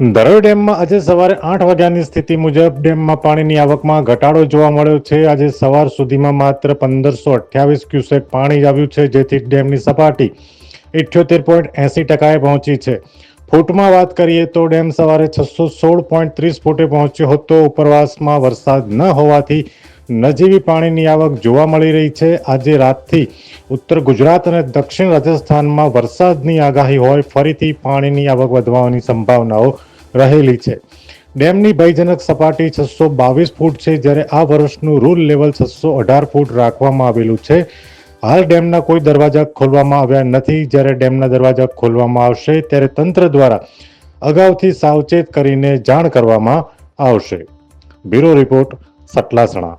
ધરોઈ ડેમમાં આજે સવારે આઠ વાગ્યાની સ્થિતિ મુજબ ડેમમાં પાણીની આવકમાં ઘટાડો જોવા મળ્યો છે. આજે સવાર સુધીમાં માત્ર પંદરસો અઠ્યાવીસ ક્યુસેક પાણી આવ્યું છે, જેથી ડેમની સપાટી ઇઠ્યોતેર પોઈન્ટ એંસી ટકાએ પહોંચી છે. ફૂટમાં વાત કરીએ તો ડેમ સવારે છસો સોળ પોઈન્ટ ત્રીસ ફૂટે પહોંચ્યો હતો. ઉપરવાસમાં વરસાદ ન હોવાથી નજીવી પાણીની આવક જોવા મળી રહી છે. આજે રાતથી ઉત્તર ગુજરાત અને દક્ષિણ રાજસ્થાનમાં વરસાદની આગાહી હોય, ફરીથી પાણીની આવક વધવાની સંભાવનાઓ રહેલી છે. ડેમની ભયજનક સપાટી છસો બાવીસ ફૂટ છે. જ્યારે આ વર્ષનું રૂલ લેવલ છસો અઢાર ફૂટ રાખવામાં આવેલું છે. હાલ ડેમના કોઈ દરવાજા ખોલવામાં આવ્યા નથી. જ્યારે ડેમના દરવાજા ખોલવામાં આવશે, ત્યારે તંત્ર દ્વારા અગાઉથી સાવચેત કરીને જાણ કરવામાં આવશે. Bureau report, Satlasana.